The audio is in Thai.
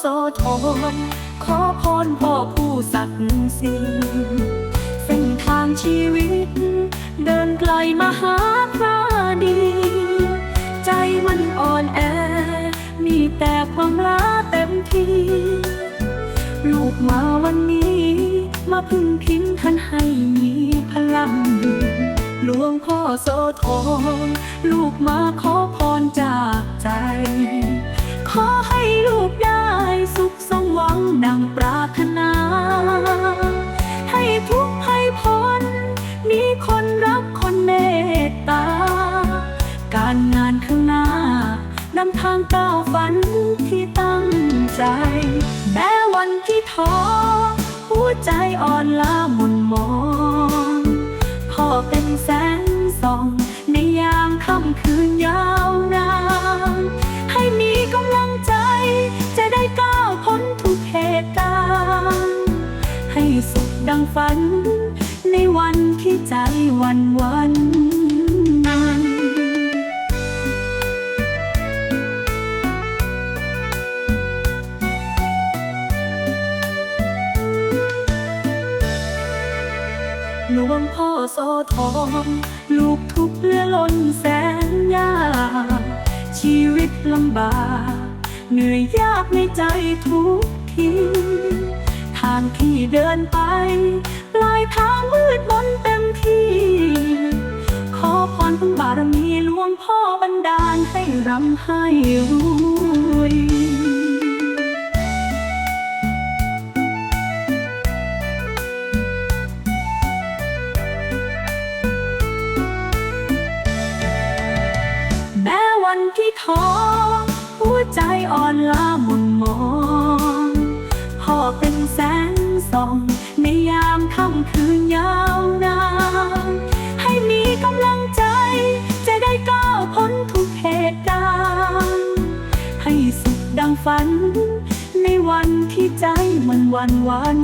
โสธรขอพรพ่อผู้ศักดิ์สิทธิ์เส้นทางชีวิต เดินไกลมาหาพระดี ใจมันอ่อนแอ มีแต่ความลาเต็มที่ลูกมาวันนี้ มาพึ่งพิงท่านให้มีพลังหลวงพ่อโสธรลูกมาขอพรจากใจ การงานข้างหน้านำทางก้าวฝันที่ตั้งใจ แม้วันที่ท้อหัวใจอ่อนล้าหมุนมองพ่อเป็นแสงส่อง ในยามค่ำคืนยาวนานให้มีกำลังใจ จะได้ก้าวพ้นทุกเหตุการณ์ให้สุขดังฝัน ในวันที่ใจวันวันนั้น หลวงพ่อโสธรลูกทุกเลือล้นแสนยากชีวิตลำบาก เหนื่อยยากในใจทุกทีทางที่เดินไปปลายทางมืดมนเต็มที่ ขอพรบุญบารมีหลวงพ่อบันดาลให้ร่ำให้รวย วันที่ท้อหัวใจอ่อนล้าหมุนมองพ่อเป็นแสงส่อง ในยามค่ำคืนยาวนานให้มีกำลังใจ จะได้ก้าวพ้นทุกเหตุการณ์ให้สุขดังฝัน ในวันที่ใจมันวันวัน